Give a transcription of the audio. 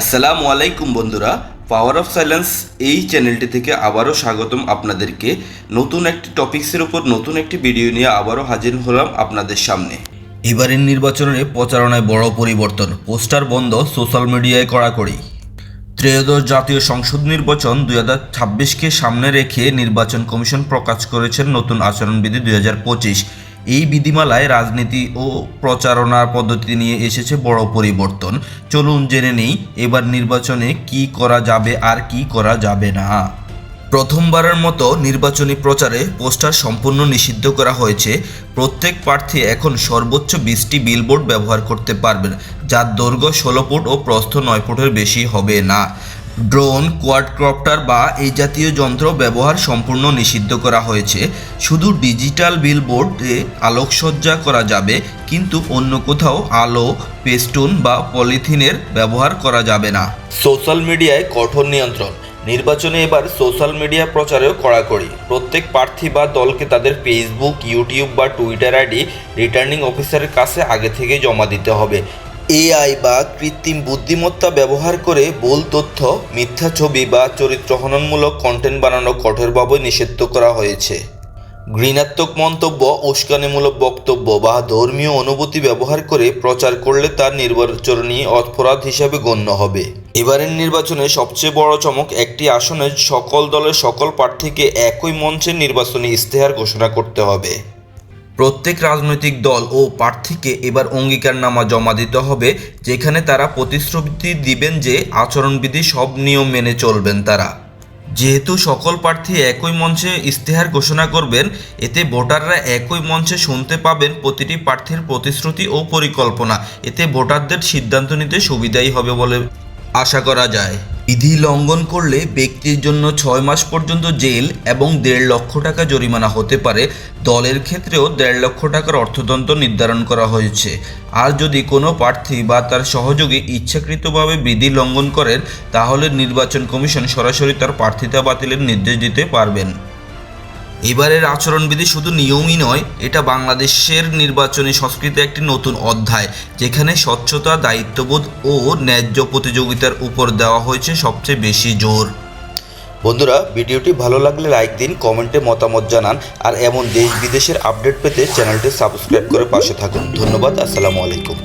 আসসালামু আলাইকুম বন্ধুরা পাওয়ার অফ সাইলেন্স এই চ্যানেলটি থেকে আবারও স্বাগতম আপনাদেরকে। নতুন একটি টপিক্সের উপর নতুন একটি ভিডিও নিয়ে আবারও হাজির হলাম আপনাদের সামনে। এবারের নির্বাচনে প্রচারণায় বড় পরিবর্তন, পোস্টার বন্ধ, সোশ্যাল মিডিয়ায় কড়াকড়ি। ত্রয়োদশ জাতীয় সংসদ নির্বাচন দুই হাজার ছাব্বিশকে সামনে রেখে নির্বাচন কমিশন প্রকাশ করেছেন নতুন আচরণবিধি দুই হাজার পঁচিশ। এই বিধিমালায় রাজনীতি ও প্রচারণার পদ্ধতি নিয়ে এসেছে বড় পরিবর্তন। চলুন জেনে নেই, এবার নির্বাচনে কি করা যাবে আর কি করা যাবে না। প্রথমবারের মতো নির্বাচনী প্রচারে পোস্টার সম্পূর্ণ নিষিদ্ধ করা হয়েছে। প্রত্যেক প্রার্থী এখন সর্বোচ্চ বিশটি বিলবোর্ড ব্যবহার করতে পারবেন, যার দৈর্ঘ্য ষোলো ফুট ও প্রস্থ নয় ফুটের বেশি হবে না। ড্রোন কোয়াডক্রপ্টার বা এই জাতীয় যন্ত্র ব্যবহার সম্পূর্ণ নিষিদ্ধ করা হয়েছে। শুধু ডিজিটাল বিলবোর্ডে আলোকসজ্জা করা যাবে, কিন্তু অন্য কোথাও আলো, পেস্টুন বা পলিথিনের ব্যবহার করা যাবে না। সোশ্যাল মিডিয়ায় কঠোর নিয়ন্ত্রণ। নির্বাচনে এবার সোশ্যাল মিডিয়া প্রচারেও কড়াকড়ি। প্রত্যেক প্রার্থী বা দলকে তাদের ফেসবুক ইউটিউব বা টুইটার আইডি রিটার্নিং অফিসারের কাছে আগে থেকে জমা দিতে হবে। এআই বা কৃত্রিম বুদ্ধিমত্তা ব্যবহার করে ভুল তথ্য, মিথ্যা ছবি বা চরিত্র হননমূলক কন্টেন্ট বানানো কঠোরভাবে নিষিদ্ধ করা হয়েছে। ঘৃণাত্মক মন্তব্য, উস্কানিমূলক বক্তব্য বা ধর্মীয় অনুভূতি ব্যবহার করে প্রচার করলে তার নির্বাচনী অপরাধ হিসাবে গণ্য হবে। এবারের নির্বাচনে সবচেয়ে বড় চমক একটি আসনে সকল দলের সকল প্রার্থীকে একই মঞ্চে নির্বাচনী ইস্তেহার ঘোষণা করতে হবে। প্রত্যেক রাজনৈতিক দল ও প্রার্থীকে এবার অঙ্গীকারনামা জমা দিতে হবে, যেখানে তারা প্রতিশ্রুতি দিবেন যে আচরণবিধি সব নিয়ম মেনে চলবেন তারা। যেহেতু সকল প্রার্থী একই মঞ্চে ইস্তেহার ঘোষণা করবেন, এতে ভোটাররা একই মঞ্চে শুনতে পাবেন প্রতিটি প্রার্থীর প্রতিশ্রুতি ও পরিকল্পনা। এতে ভোটারদের সিদ্ধান্ত নিতে সুবিধাই হবে বলে আশা করা যায়। বিধি লঙ্ঘন করলে ব্যক্তির জন্য ছয় মাস পর্যন্ত জেল এবং দেড় লক্ষ টাকা জরিমানা হতে পারে। দলের ক্ষেত্রেও দেড় লক্ষ টাকার অর্থদণ্ড নির্ধারণ করা হয়েছে। আর যদি কোনো প্রার্থী বা তার সহযোগী ইচ্ছাকৃতভাবে বিধি লঙ্ঘন করেন, তাহলে নির্বাচন কমিশন সরাসরি তার প্রার্থিতা বাতিলের নির্দেশ দিতে পারবেন। এবারের আচরণবিধি শুধু নিয়মই নয়, এটা বাংলাদেশের নির্বাচনী সংস্কৃতি একটি নতুন অধ্যায়, যেখানে স্বচ্ছতা, দায়িত্ববোধ ও ন্যায্য প্রতিযোগিতার উপর দেওয়া হয়েছে সবচেয়ে বেশি জোর। বন্ধুরা, ভিডিওটি ভালো লাগলে লাইক দিন, কমেন্টে মতামত জানান, আর এমন দেশ বিদেশের আপডেট পেতে চ্যানেলটি সাবস্ক্রাইব করে পাশে থাকুন। ধন্যবাদ, আসসালামু আলাইকুম।